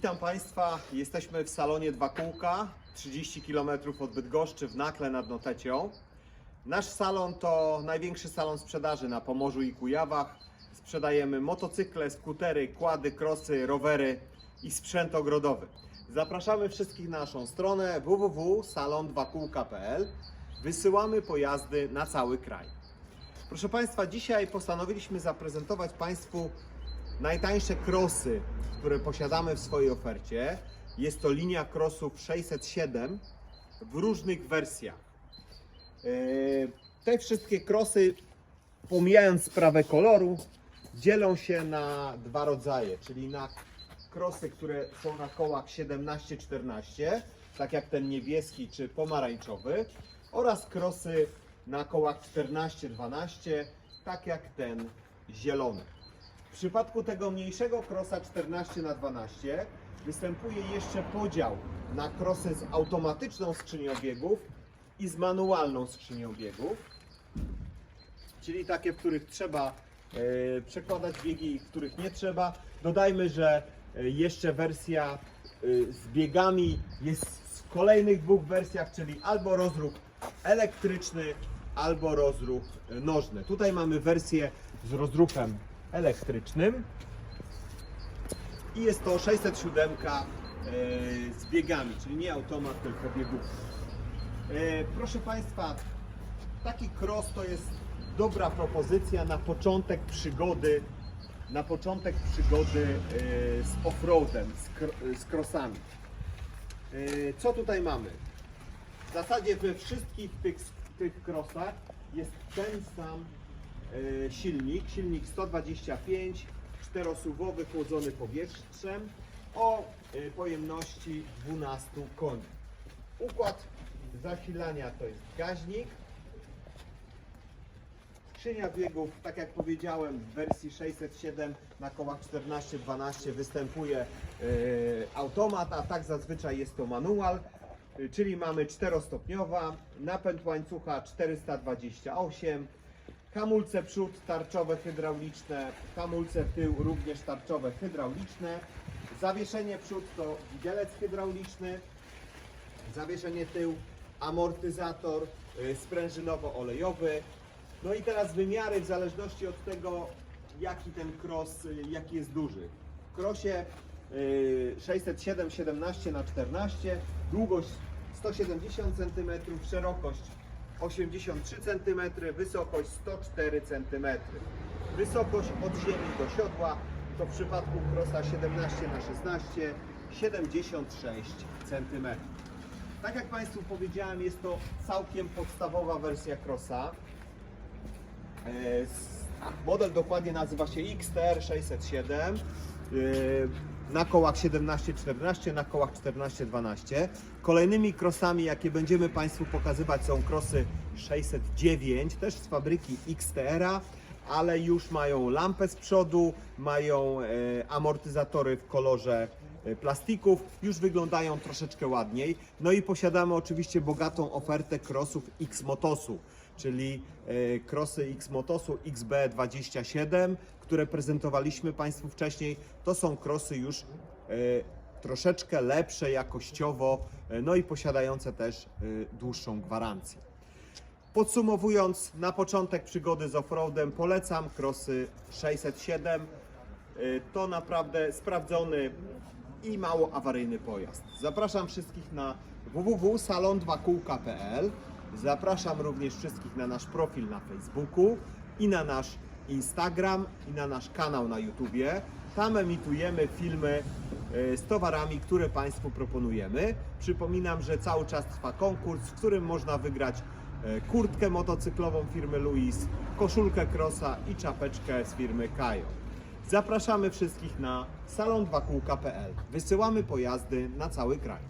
Witam Państwa. Jesteśmy w salonie Dwa Kółka, 30 km od Bydgoszczy w Nakle nad Notecią. Nasz salon to największy salon sprzedaży na Pomorzu i Kujawach. Sprzedajemy motocykle, skutery, kłady, krosy, rowery i sprzęt ogrodowy. Zapraszamy wszystkich na naszą stronę www.salon2kółka.pl. Wysyłamy pojazdy na cały kraj. Proszę Państwa, dzisiaj postanowiliśmy zaprezentować Państwu najtańsze krosy, które posiadamy w swojej ofercie. Jest to linia krosów 607 w różnych wersjach. E, Te wszystkie krosy, pomijając sprawę koloru, dzielą się na dwa rodzaje, czyli na krosy, które są na kołach 17-14, tak jak ten niebieski czy pomarańczowy, oraz krosy na kołach 14-12, tak jak ten zielony. W przypadku tego mniejszego krosa 14 na 12 występuje jeszcze podział na krosy z automatyczną skrzynią biegów i z manualną skrzynią biegów, czyli takie, w których trzeba e, przekładać biegi i których nie trzeba. Dodajmy, że e, jeszcze wersja e, z biegami jest w kolejnych dwóch wersjach, czyli albo rozruch elektryczny, albo rozruch nożny. Tutaj mamy wersję z rozruchem elektrycznym i jest to 607 e, z biegami, czyli nie automat, tylko biegówka. E, Proszę Państwa, taki cross to jest dobra propozycja na początek przygody, na początek przygody e, z offroadem, z, crossami. Co tutaj mamy? W zasadzie we wszystkich tych, tych crossach jest ten sam silnik, silnik 125, czterosuwowy, chłodzony powietrzem o e, pojemności 12 koni. Układ zasilania to jest gaźnik. Skrzynia biegów, tak jak powiedziałem, w wersji 607 na kołach 14-12 występuje e, automat, a tak zazwyczaj jest to manual, e, czyli mamy czterostopniowa, napęd łańcucha 428, hamulce przód tarczowe hydrauliczne, hamulce tył również tarczowe hydrauliczne, zawieszenie przód to widelec hydrauliczny, zawieszenie tył, amortyzator y, sprężynowo-olejowy. No i teraz wymiary w zależności od tego, jaki ten cross, y, jaki jest duży. W crossie y, 607 17 na 14, długość 170 cm, szerokość 83 cm, wysokość 104 cm. Wysokość od ziemi do siodła to w przypadku crossa 17 na 16 76 cm. Tak jak Państwu powiedziałem, jest to całkiem podstawowa wersja crossa. E, Model dokładnie nazywa się XTR 607 e, na kołach 17-14, na kołach 14-12. Kolejnymi crossami, jakie będziemy Państwu pokazywać są crossy 609, też z fabryki XTR-a, ale już mają lampę z przodu, mają e, amortyzatory w kolorze plastików, już wyglądają troszeczkę ładniej. No i posiadamy oczywiście bogatą ofertę crossów X-Motosu, czyli e, crossy X-Motosu XB27, które prezentowaliśmy Państwu wcześniej. To są crossy już e, troszeczkę lepsze jakościowo, e, no i posiadające też e, dłuższą gwarancję. Podsumowując, na początek przygody z offroadem polecam crossy 607. Y, To naprawdę sprawdzony i mało awaryjny pojazd. Zapraszam wszystkich na www.salon2kółka.pl. Zapraszam również wszystkich na nasz profil na Facebooku i na nasz Instagram i na nasz kanał na YouTubie. Tam emitujemy filmy y, z towarami, które Państwu proponujemy. Przypominam, że cały czas trwa konkurs, w którym można wygrać e, kurtkę motocyklową firmy Louis, koszulkę Crossa i czapeczkę z firmy Kajo. Zapraszamy wszystkich na salon2kółka.pl. Wysyłamy pojazdy na cały kraj.